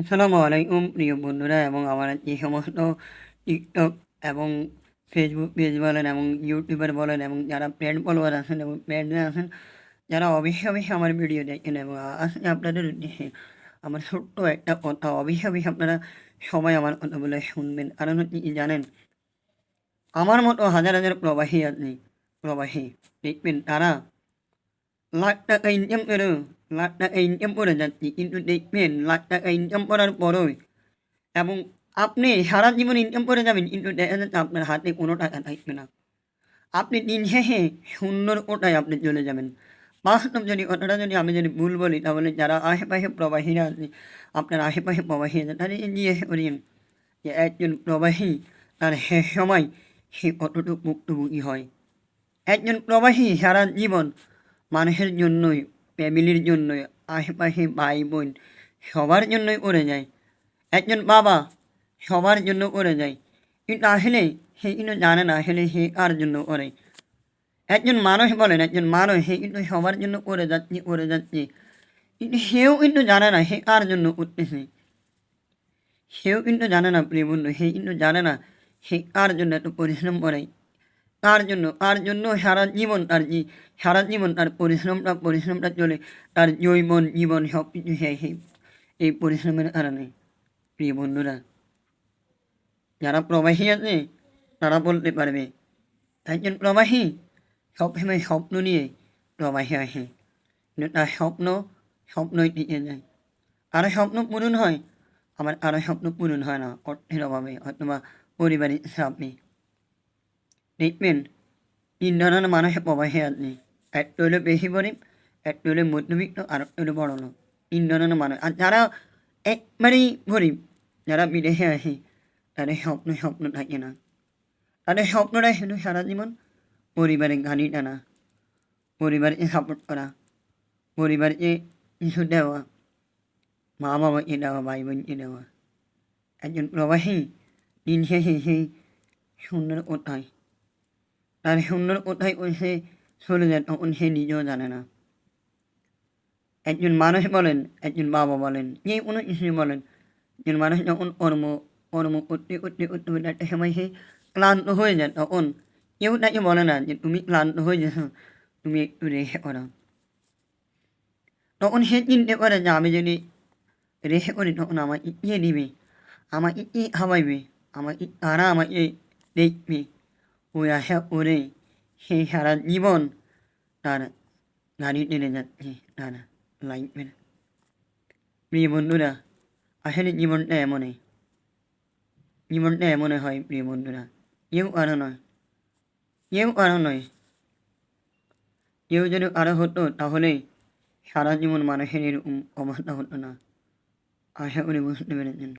আসসালামু আলাইকুম, প্রিয় বন্ধুরা এবং আমার যে সমস্ত টিকটক এবং ফেসবুক পেজ বলেন এবং ইউটিউবার বলেন এবং যারা পেড ফলোয়ার আছেন এবং পেডে আছেন, যারা অবশ্যই অবশ্যই আমার ভিডিও দেখেন এবং আজকে আপনাদের উদ্দেশ্যে আমার ছোট্ট একটা কথা, অবশ্যই অবশ্যই আপনারা সবাই আমার কথা বলে শুনবেন। কারণ হচ্ছে কি জানেন, আমার মতো হাজার হাজার প্রবাসী আছে, প্রবাসী, দেখবেন তারা লাখ টাকা ইনকাম করে লাখ টাকা ইনকাম করে যাচ্ছি কিন্তু দেখবেন লাখ টাকা ইনকাম করার পরেও এবং আপনি সারা জীবন ইনকাম করে যাবেন কিন্তু দেখা যাচ্ছে আপনার হাতে কোনো টাকা থাকবে না আপনি দিন শেষে সুন্দর ওটাই আপনি চলে যাবেন বাস্তব যদি কথাটা যদি আমি যদি ভুল বলি তাহলে যারা আশেপাশে প্রবাসীরা আছে আপনার আশেপাশে প্রবাসী আছে তাদের জিজ্ঞেস করেন যে একজন প্রবাসী তার শেষ সময় সে কতটুকু ভুক্তভোগী হয় একজন প্রবাসী সারা জীবন মানুষের জন্যই ফ্যামিলির জন্যই, আশেপাশে ভাই বোন সবার জন্যই করে যায়। একজন বাবা সবার জন্য করে যায়। কিন্তু আসলে সে কিন্তু জানে না আসলে সে কার জন্য করে। একজন মানুষ বলেন, একজন মানুষ সে কিন্তু সবার জন্য করে যাচ্ছে করে যাচ্ছে। কিন্তু সেও কিন্তু জানে না সে কার জন্য করতেছে। সেও কিন্তু জানে না, প্রিয় বন্ধু, সে কিন্তু জানে না সে কার জন্য এত পরিশ্রম করে। তার জন্য তার জন্য সারা জীবন যে সারা জীবন তার পরিশ্রমটা পরিশ্রমটা চলে তার জৈবন জীবন সব কিছু শেষ এই- পরিশ্রমের কারণে প্রিয় বন্ধুরা যারা প্রবাসী আছে তারা বলতে পারবে একজন প্রবাসী সবসময় স্বপ্ন নিয়ে প্রবাসী আসে কিন্তু তার স্বপ্ন স্বপ্নই টিকে যায় আরও স্বপ্ন পূরণ হয় আবার আরও স্বপ্ন পূরণ হয় না অর্থের অভাবে অথবা পরিবারের চাপে দেখবেন তিন ধরনের মানুষ প্রবাসী আছে একটা হলো বেশি গরিব একটা হলো মধ্যবিত্ত আর একটা হলো বড় লোক। তিন ধরনের মানুষ আর যারা একবারেই গরিব যারা বিদেশে আসে তাদের স্বপ্ন স্বপ্ন থাকে না। তাদের স্বপ্নটাই শুধু সারা জীবন পরিবারের গাড়ি টানা। পরিবারকে সাপোর্ট করা পরিবারকে কিছু দেওয়া। মা বাবাকে দেওয়া ভাই বোনকে দেওয়া একজন প্রবাসী দিন শেষে সেই সুন্দর কোথায় তার সুন্দর কোথায় সে চলে যায় তখন সে নিজেও জানে না একজন মানুষ বলেন একজন বাবা বলেন যে কোনো কিছুই বলেন একজন মানুষ যখন কর্ম কর্ম করতে করতে করতে করতে একটা সময় সে ক্লান্ত হয়ে যায় তখন কেউ তাকে বলে না যে তুমি ক্লান্ত হয়ে যেছো তুমি একটু রেখে করো তখন সে চিনতে পারে যে আমি যদি রেখে করি তখন আমাকে ইয়ে দিবে আমাকে ই খাওয়াইবে আমাকে তারা আমাকে দেখবে আশা করে সেই সারা জীবন। তার গাড়ি টেনে যাচ্ছে তারা না প্রিয় বন্ধুরা, আসলে জীবনটা এমনই। জীবনটা এমনই হয়, প্রিয় বন্ধুরা। কেউ আরও নয়, কেউ আরও নয়। কেউ যদি আরও হতো, তাহলে সারা জীবন মানুষের অবস্থা হতো না। আশা করি বুঝতে পেরেছেন।